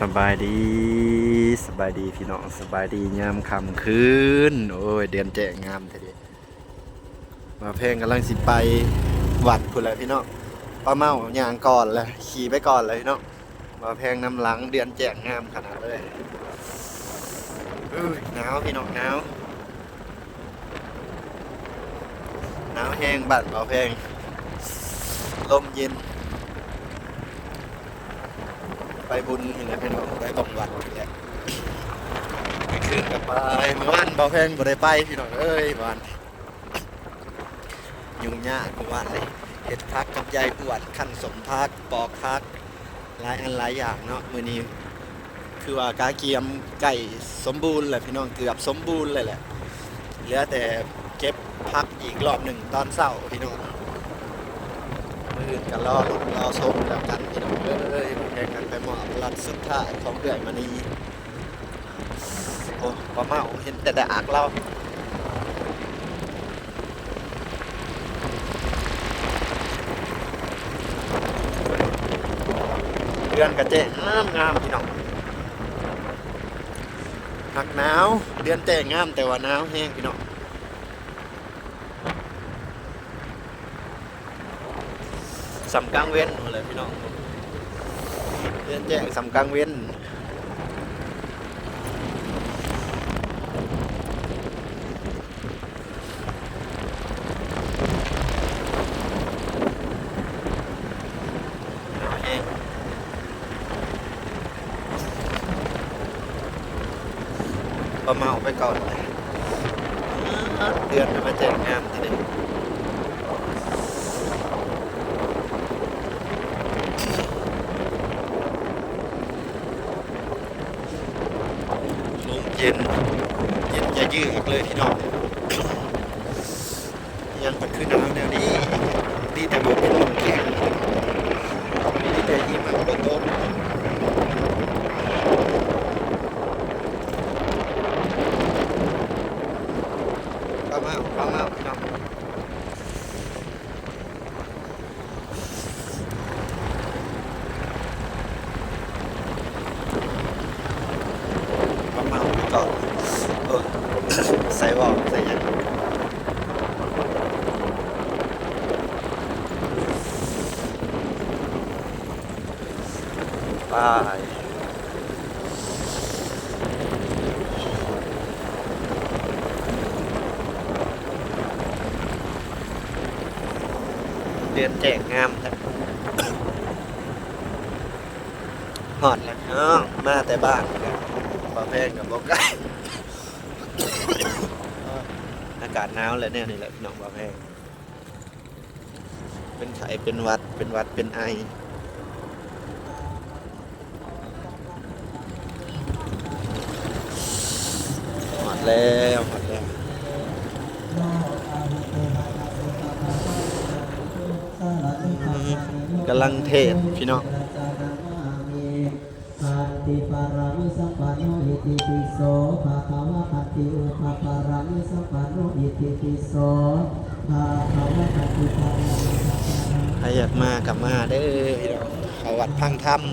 สบายดีสบายดีพี่น้องสบายดียามค่ำคืนโอ้ยเดือนแจ้งามทีเดียวมาเพลงกำลังสิไปวัดพุ่นแหละพี่น้องป้าเมาย่างก่อนเลยขี่ไปก่อนเลยพี่น้องมาเพลงน้ำหลังเดือนแจ้งามขนาดเลยเอ้ยหนาวพี่น้องหนาวหนาวแห้งบัดเอาเพลงลมเย็น ไปบุญนี่แหละพี่น้องไปบำวัดนี่แหละไปขึ้นกับไปเมื่อวานเบาแพงบ่ได้ไปพี่น้องเอ้ยหวานยุ่งยากเมื่อวานเลยเฮ็ดพักกับยายปวดขั้นสมพักปอกพักหลายอันหลายอย่างเนาะมื้อนี้คือว่ากาเกียมไก่สมบูรณ์แหละพี่น้องเกือบสมบูรณ์เลยแหละเหลือแต่เก็บพักอีกรอบหนึ่งตอนเช้าพี่น้อง อื่นกันรอลุ้นรอชมแล้วกันพี่น้องเอ้ยแข่งกันไปหมอบรัดสุดท้ายของเดือนมานีโอ้ป้าเมาเห็นแต่ดากเราเดือนกระเจ๊งามงามพี่น้องหักหนาวเดือนแต่งามแต่ว่าหนาวแห้งพี่น้อง สำกลางเว้นเลยพี่น้องเรียนแจ้งสำกลางเว้นเอาเองประเมาไปก่อนเลยเดือนจะมาแจ้งงามทีนี้ ลม เย็นเย็นจะยืดเลยพี่น้องยังเป็นคือหนาวแนวนี้ดีแต่บอกเป็นลมแข็งดีแต่ยิ้มแบบโต๊ะเข้ามาเข้ามาพี่น้องเข้ามาไปก่อนเออ ใส่บอกใส่ยังไป เดือนแจกงามจ้ะหอดแล้วเนาะมาแต่บ้านกันบ่แพงกับบ่ใกล้อากาศหนาวเลยเนี่ยนี่แหละพี่น้องบ่าแพงเป็นไข้เป็นวัดเป็นวัดเป็นไอ ดแล้วหมดแล้วกำลังเทศน์พี่น้องปฏิปารามิสัมปันโนอิติปิโสภะคะวะปฏิอุปปารามิสัมปันโนอิติปิโสภะคะวะปฏิปารามิสัมปันโนใครอยากมากับมาเด้อพี่น้องเขาวัดพังถ้ำ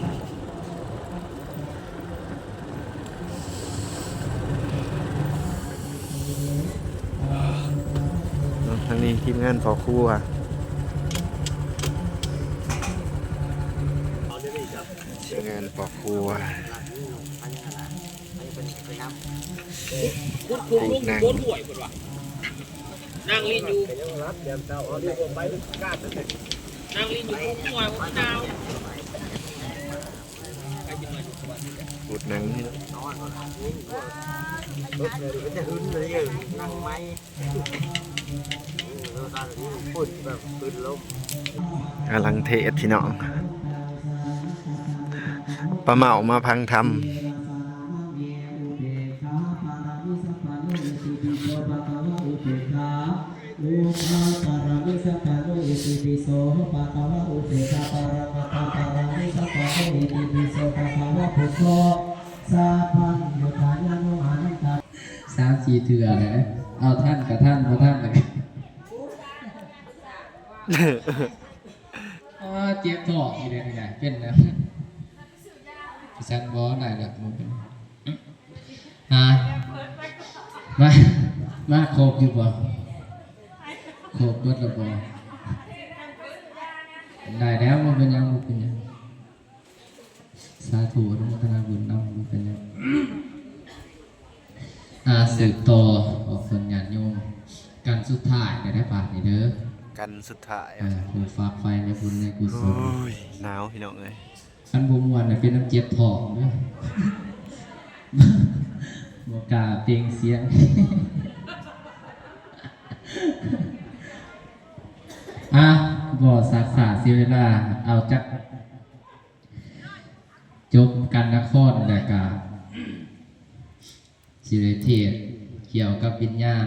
ทางนี้ ทีมงานพอครัวทีมงานพอครัวคุณคุณลุงโคตรห่วยคนว่ะนั่งลีนอยู่นั่งลิ้นอยู่คุ้มห่ว ยมันหนาวอุดหนังนี่เนอะกำลังเทศพี่น้องปลาเมามาพังทำ อุปปารามิสัมปันโนอิติปิโสภะคะวะอุเบกขาปารามัตถปารามิสัมปันโนอิติปิโสภะคะวะพุทโธสัพพังยุทธายานุอานันตาสามสี่เถื่อเลยเอาท่านกับท่านเอาท่านเลยอ๋อเจ็บท้องอีกเลยนี่ไงเป็นแล้วฉันบอได้แล้วมันเป็นฮะมา มาโคบอยู่บ่โคบเบิดและบ่ ได้แล้วมันเป็นหยังมันเป็นหยังสาธุอนุโมทนาบุญนำมันเป็นหยังอาสืบต่อออกคนญาติโยมการสุดท้ายได้ได้บาทนี่เด้อกันสุดท้ายอ่าเปิดฝากไฟในบุญในกุศโอ้ลยหนาวพี่น้องเอ้ยอันบมวนน่ะเป็นน้ำเจ็บท้องเด้อบอกกล้าเปล่งเสียงอะ บ่สักษาเสียเวลา เอาจักจบกันนครแล้วก็สิริเทศเกี่ยวกับวิญญาณ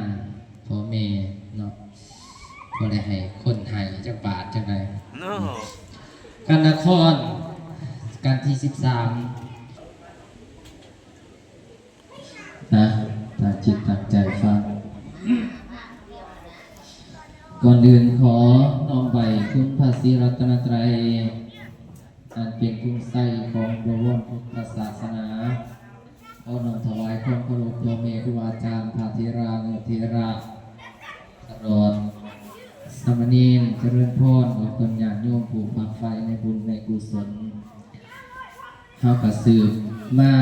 พ่อแม่เนาะบ่ได้ให้คนไทยจักบาทจังไดโน้กันนครการที่สิบสามนะตั้งจิตตั้งใจฟังก่อนอื่นขอน้อ มไปคุณพระศรีรัตนตรัยอันเป็นคุณไส้ของพระวรพุทธศาสนาเอาน้อมถวายความเคารพตัวเมครูอาจารย์พระเทรานุเทระตลอดสมเณรเจริญพรของคนญาติโยมผู้ฝักไฟในบุญในกุศลเฮากระสืบมา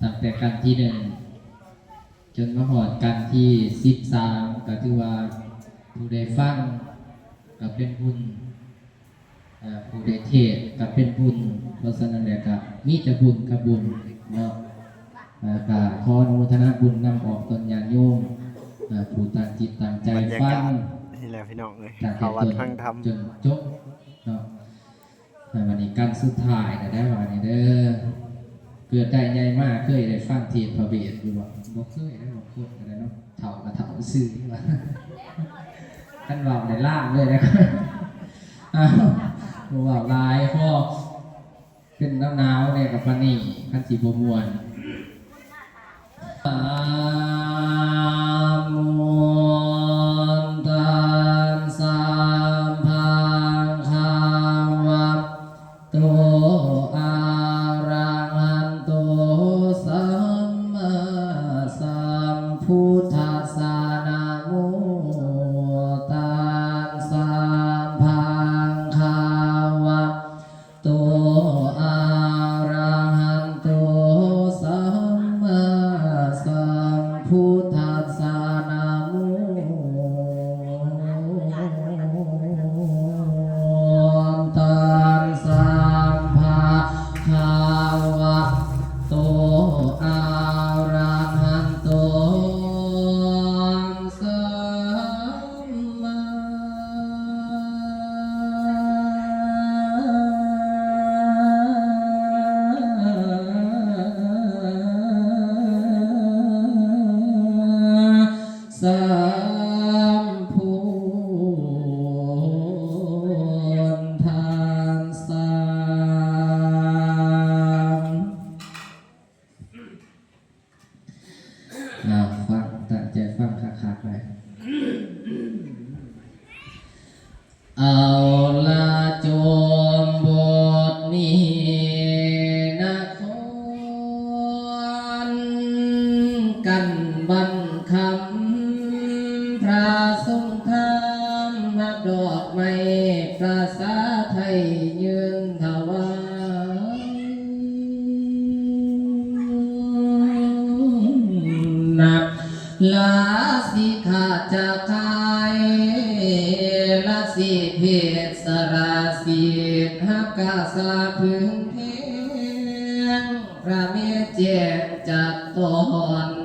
ตั้งแต่กันที่หนึ่งจนมาหอดกันที่สิบสามก็ถือว่าผู้ใดฟัง ก็เป็นบุญอ่าผู้ใดเทศก็เป็นบุญเพราะฉะนั้นแล้วก็มีแต่บุญกับบุญเนาะอ่าก็ขออนุโมทนาบุญนำออกตนญาติโยมอ่าผู้ตั้งจิตตั้งใจบรรยาฟักางศนี่แหละพี่น้องเอ้ยจากเขาวัดพังธรรมจนจบเนาะในวันนี้การสุดท้ายนะได้วันนี้เด้อเกิดได้ใหญ่มากเคยได้ฟังเทียนพระเบียดอยู่บ่บ่เคยได้บ่เคยอะไรเนาะเฒ่ากับเฒ่าซื่อว่า ท่านเว้าในล่างเลยนะครับอ้าวบ่เว้าหลายพอเป็นหนาวๆเนี่ยกับปานนี้คันสิบ่ม่วนสา ภาษาไทยยืนถวายนับลาสิขาจะคายลาสิเพศสราสิหักกาสาพึงเพียงพระเมเจจัดตอน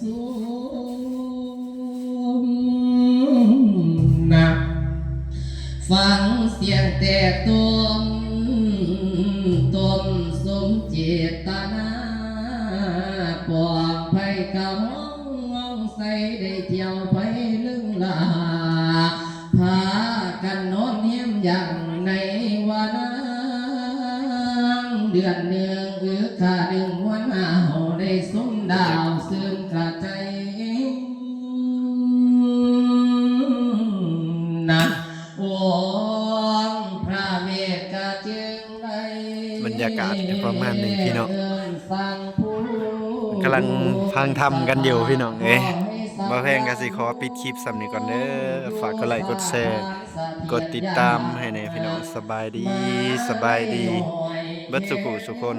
สูงนักฟังเสียงแตกตุม รรยากาศก็ประมาณนี้พี่น้องสร้างผู้กำลังพังทำกันอยู่พี่น้องเอ้ยบ่แพงก็สิขอปิดคลิปสำนี้ก่อนเด้อฝากกดไลค์กดแชร์กดติดตามให้ในพี่น้องสบายดีสบายดีเบิดสุขุสุคน